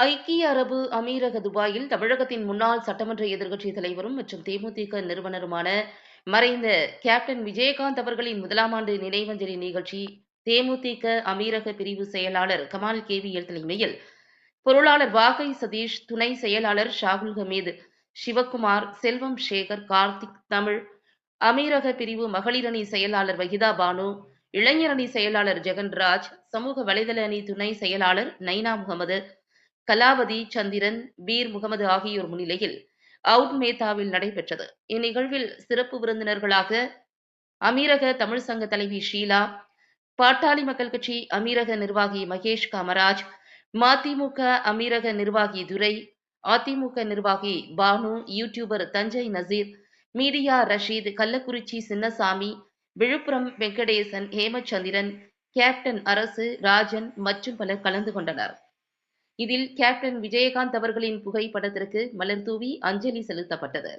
ஐக்கிய அரபு அமீரக துபாயில் தமிழகத்தின் முன்னாள் சட்டமன்ற எதிர்க்கட்சித் தலைவரும் மற்றும் தேமுதிக நிறுவனருமான மறைந்த கேப்டன் விஜயகாந்த் அவர்களின் முதலாம் ஆண்டு நினைவஞ்சலி நிகழ்ச்சி தேமுதிக அமீரக பிரிவு செயலாளர் கமால் கேவியல் தலைமையில். பொருளாளர் வாகை சதீஷ் துணை செயலாளர் ஷாகுல் ஹமீது சிவக்குமார் செல்வம் சேகர் கார்த்திக் தமிழ் அமீரக பிரிவு மகளிர் அணி செயலாளர் வகிதா பானு இளைஞர் அணி செயலாளர் ஜெகன்ராஜ் சமூக வலைதள அணி துணை செயலாளர் நைனா முகமது கலாவதி சந்திரன் பீர் முகமது ஆகியோர் முன்னிலையில் அவுட் மேத்தாவில் நடைபெற்றது. இந்நிகழ்வில் சிறப்பு விருந்தினர்களாக அமீரக தமிழ் சங்க தலைவி ஷீலா பாட்டாளி மக்கள் கட்சி அமீரக நிர்வாகி மகேஷ் காமராஜ் மதிமுக அமீரக நிர்வாகி துரை அதிமுக நிர்வாகி Banu YouTuber Thanjai Naseer media Rasheed Kallakurichi Chinnasamy Villupuram Venkatesan Hemachandran captain Arasu Rajan மற்றும் பலர் கலந்து கொண்டனர். இதில் கேப்டன் விஜயகாந்த் அவர்களின் புகைப்படத்திற்கு மலர் தூவி அஞ்சலி செலுத்தப்பட்டது.